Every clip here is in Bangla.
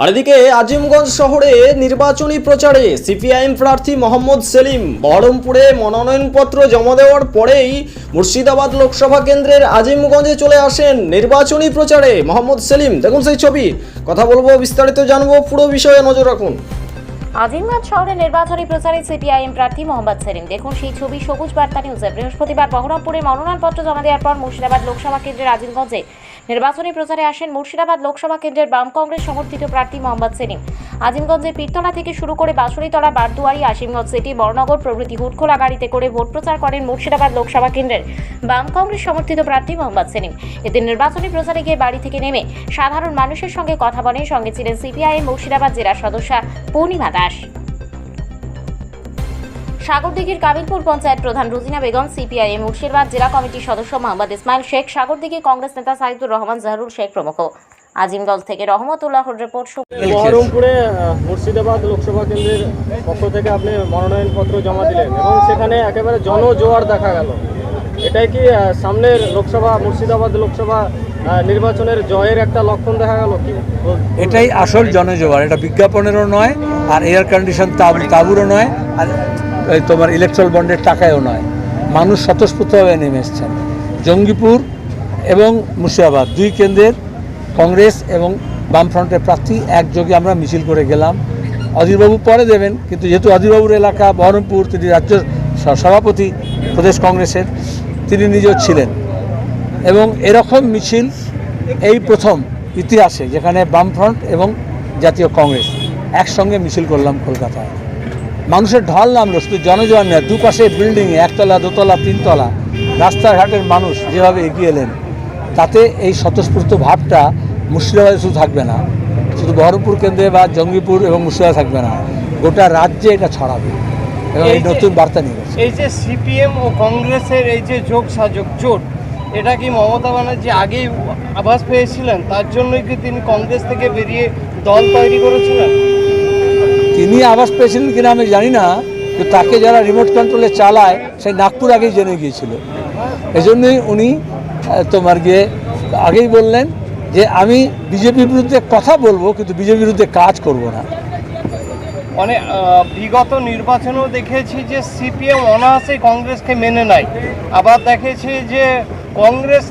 আর এদিকে আজিমগঞ্জ শহরে নির্বাচনী প্রচারে সিপিআইএম প্রার্থী মোহাম্মদ সেলিম বহরমপুরে মনোনয়নপত্র জমা দেওয়ার পরেই মুর্শিদাবাদ লোকসভা কেন্দ্রের আজিমগঞ্জে চলে আসেন নির্বাচনী প্রচারে মোহাম্মদ সেলিম। দেখুন সেই ছবি। কথা বলব, বিস্তারিত জানব, পুরো বিষয়ে নজর রাখুন। আজিমগঞ্জ শহরে নির্বাচনী প্রচারে সিপিআইএম প্রার্থী মোহাম্মদ সেলিম। দেখুন সেই ছবি, সবুজ বার্তা নিউজে। বৃহস্পতিবার বহরমপুরে মনোনয়নপত্র জমা দেওয়ার পর মুর্শিদাবাদ লোকসভা কেন্দ্রের আজিমগঞ্জে নির্বাচনী প্রচারে আসেন মুর্শিদাবাদ লোকসভা কেন্দ্রের বাম কংগ্রেস সমর্থিত প্রার্থী মোহাম্মদ সেলিম। আজিমগঞ্জের পীরতলা থেকে শুরু করে বাঁশুড়িতলা বারদুয়ারি আসিমগঞ্জ সিটি, বড়নগর প্রভৃতি হুটখোলা গাড়িতে করে ভোট প্রচার করেন মুর্শিদাবাদ লোকসভা কেন্দ্রের বাম কংগ্রেস সমর্থিত প্রার্থী মোহাম্মদ সেলিম। এতে নির্বাচনী প্রচারে গিয়ে বাড়ি থেকে নেমে সাধারণ মানুষের সঙ্গে কথা বলেন সঙ্গে ছিলেন সিপিআইএম মুর্শিদাবাদ জেলা সদস্যা পূর্ণিমা দাস। সাগরদিঘির কাবিলপুর পঞ্চায়েত প্রধান রুজিনা বেগম সিপিআইএম মুর্শিদাবাদ জেলা কমিটির সদস্য মোহাম্মদ ইসমাইল শেখ সাগরদিঘি কংগ্রেস নেতা সাইদুর রহমান জাহরুল শেখ প্রমুখ। আজিমগঞ্জ থেকে রহমতুল্লাহর রিপোর্ট বহরমপুরে মুর্শিদাবাদ লোকসভা কেন্দ্রের পক্ষ থেকে আপনি মনোনয়নপত্র জমা দিলেন এবং সেখানে একেবারে জনজোয়ার দেখা গেল। এটাই কি সামনের লোকসভা মুর্শিদাবাদ লোকসভা নির্বাচনের জয়ের একটা লক্ষণ দেখা গেল কি? এটাই আসল জনজোয়ার এটা বিজ্ঞাপনেরও নয় আর এয়ার কন্ডিশন তাবু তাবুরও নয় আর এই তোমার ইলেকট্রাল বন্ডের টাকায়ও নয়। মানুষ স্বতঃস্ফূর্তভাবে নেমে এসছেন। জঙ্গিপুর এবং মুর্শিদাবাদ, দুই কেন্দ্রের কংগ্রেস এবং বামফ্রন্টের প্রার্থী একযোগে আমরা মিছিল করে গেলাম। অধীরবাবু পরে দেবেন, কিন্তু যেহেতু অধীরবাবুর এলাকা, বহরমপুর, তিনি রাজ্য সভাপতি, প্রদেশ কংগ্রেসের, তিনি নিজেও ছিলেন। এবং এরকম মিছিল এই প্রথম ইতিহাসে, যেখানে বামফ্রন্ট এবং জাতীয় কংগ্রেস একসঙ্গে মিছিল করলাম কলকাতায়। মানুষের ঢল নামলো শুধু জনজীবন নেয় দুপাশে বিল্ডিং একতলা দোতলা তিনতলা রাস্তাঘাটের মানুষ যেভাবে এগিয়ে এলেন তাতে এই স্বতঃস্ফূর্ত ভাবটা মুর্শিদাবাদে শুধু থাকবে না শুধু বহরমপুর কেন্দ্রে বা জঙ্গিপুর এবং মুর্শিদাবাদ থাকবে না গোটা রাজ্যে এটা ছড়াবে এবং এই নতুন বার্তা নিয়ে এই যে সিপিএম ও কংগ্রেসের এই যে যোগ সাযোগ জোট এটা কি মমতা ব্যানার্জি আগেই আভাস পেয়েছিলেন? তার জন্যই কি তিনি কংগ্রেস থেকে বেরিয়ে দল তৈরি করেছিলেন? তিনি আবাস পেয়েছিলেন কিনা আমি জানি না কিন্তু তাকে যারা রিমোট কন্ট্রোলে চালায় সেই নাগপুর আগেই জেনে গিয়েছিল। এজন্যই উনি তোমার গিয়ে আগেই বললেন যে আমি বিজেপির বিরুদ্ধে কথা বলব কিন্তু বিজেপির বিরুদ্ধে কাজ করব না। মানে বিগত নির্বাচনেও দেখেছি যে সিপিএম অনায়াসে কংগ্রেসকে মেনে নেয়। আবার দেখেছি যে কংগ্রেস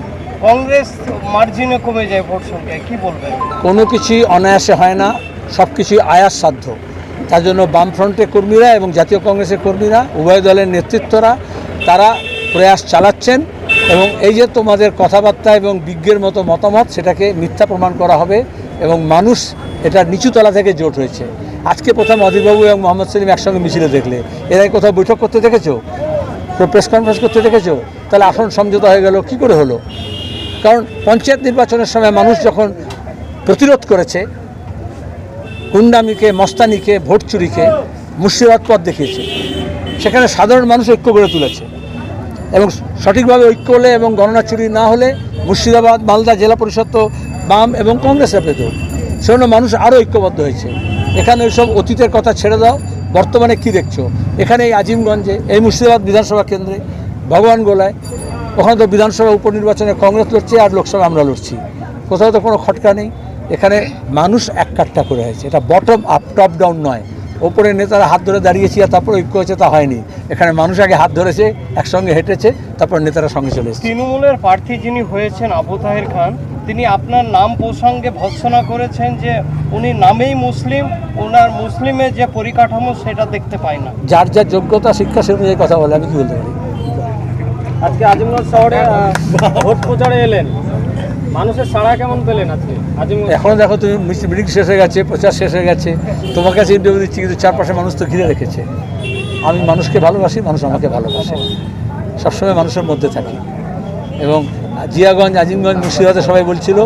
কংগ্রেস মার্জিনে কমে যায় ভোট সংখ্যায়। কি বলবেন? কোনো কিছুই অনায়াসে হয় না সব কিছুই আয়াস সাধ্য। তার জন্য বামফ্রন্টের কর্মীরা এবং জাতীয় কংগ্রেসের কর্মীরা, উভয় দলের নেতৃত্বরা, তারা প্রয়াস চালাচ্ছেন এবং এই যে তোমাদের কথাবার্তা এবং বিজ্ঞের মতো মতামত, সেটাকে মিথ্যা প্রমাণ করা হবে এবং মানুষ এটা নিচুতলা থেকে জোট হয়েছে। আজকে প্রথম অধীরবাবু এবং মোহাম্মদ সেলিম একসঙ্গে মিছিলে দেখলে। এরাই কোথাও বৈঠক করতে দেখেছ? প্রেস কনফারেন্স করতে দেখেছ? তাহলে আসন সমঝোতা হয়ে গেল, কি করে হলো? কারণ পঞ্চায়েত নির্বাচনের সময় মানুষ যখন প্রতিরোধ করেছে হুন্ডামিকে মস্তানিকে ভোট চুরিকে মুর্শিদাবাদ পথ দেখিয়েছে। সেখানে সাধারণ মানুষ ঐক্য গড়ে তুলেছে এবং সঠিকভাবে ঐক্য হলে এবং গণনা চুরি না হলে মুর্শিদাবাদ, মালদা জেলা পরিষদ তো বাম এবং কংগ্রেসে পেত সেজন্য মানুষ আরও ঐক্যবদ্ধ হয়েছে। এখানে ওইসব অতীতের কথা ছেড়ে দাও, বর্তমানে কি দেখছ? এখানে এই আজিমগঞ্জে, এই মুর্শিদাবাদ বিধানসভা কেন্দ্রে ভগবান গোলায়, ওখানে তো বিধানসভা উপনির্বাচনে কংগ্রেস লড়ছে আর লোকসভা আমরা লড়ছি। কোথাও তো কোনো খটকা নেই। এখানে মানুষ এক কাট্টা করে হয়েছে এটা বটম আপ টপ ডাউন নয়। ওপরে নেতারা হাত ধরে দাঁড়িয়েছি আর তারপর ঐক্য হয়েছে তা হয়নি। এখানে মানুষ আগে হাত ধরেছে একসঙ্গে হেঁটেছে তারপর নেতারা সঙ্গে চলে এসেছে। তৃণমূলের প্রার্থী যিনি হয়েছেন আবু তাহের খান তিনি আপনার নাম প্রসঙ্গে ভৎসনা করেছেন যে উনি নামেই মুসলিম ওনার মুসলিমের যে পরিকাঠামো সেটা দেখতে পায় না। যার যার যোগ্যতা শিক্ষা সে অনুযায়ী কথা বলে আমি কি বলতে পারি? আজকে আজিমগঞ্জ শহরে ভোট প্রচারে এলেন। মানুষের সাড়া কেমন দেখো তুমি শেষ হয়ে গেছে, প্রচার শেষ হয়ে গেছে। দিচ্ছি, কিন্তু মানুষ তো ঘিরে রেখেছে। আমি মানুষকে ভালোবাসি, মানুষ আমাকে ভালোবাসে। সবসময় মানুষের মধ্যে থাকি। এবং জিয়াগঞ্জ, আজিমগঞ্জ, মুর্শিদাবাদে সবাই বলছিল,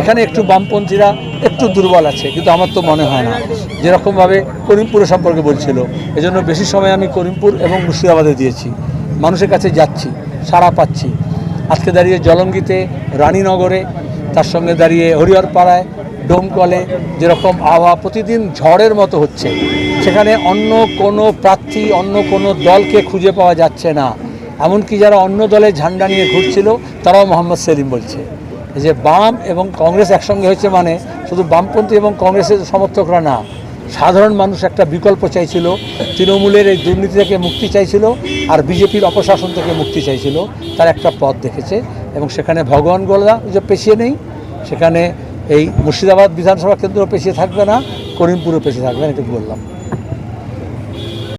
এখানে একটু বামপন্থীরা একটু দুর্বল আছে, কিন্তু আমার তো মনে হয় না। যেরকমভাবে করিমপুরের সম্পর্কে বলছিল, এজন্য বেশি সময় আমি করিমপুর এবং মুর্শিদাবাদে দিয়েছি। মানুষের কাছে যাচ্ছি, সাড়া পাচ্ছি। আজকে দাঁড়িয়ে জলঙ্গিতে, রানীনগরে, তার সঙ্গে দাঁড়িয়ে হরিহরপাড়ায়, ডোমকলে যেরকম আবহাওয়া প্রতিদিন ঝড়ের মতো হচ্ছে, সেখানে অন্য কোনো প্রার্থী, অন্য কোনো দলকে খুঁজে পাওয়া যাচ্ছে না। এমনকি যারা অন্য দলের ঝান্ডা নিয়ে ঘুরছিল, তারাও মোহাম্মদ সেলিম বলছে। যে বাম এবং কংগ্রেস একসঙ্গে হয়েছে মানে শুধু বামপন্থী এবং কংগ্রেসের সমর্থকরা না সাধারণ মানুষ একটা বিকল্প চাইছিল। তৃণমূলের এই দুর্নীতি থেকে মুক্তি চাইছিল আর বিজেপির অপশাসন থেকে মুক্তি চাইছিল। তার একটা পথ দেখেছে এবং সেখানে ভগবান গোলা যে পেছিয়ে নেই, সেখানে এই মুর্শিদাবাদ বিধানসভা কেন্দ্র পেশিয়ে থাকবে না, করিমপুরও পেশিয়ে থাকবে না এটুকু বললাম।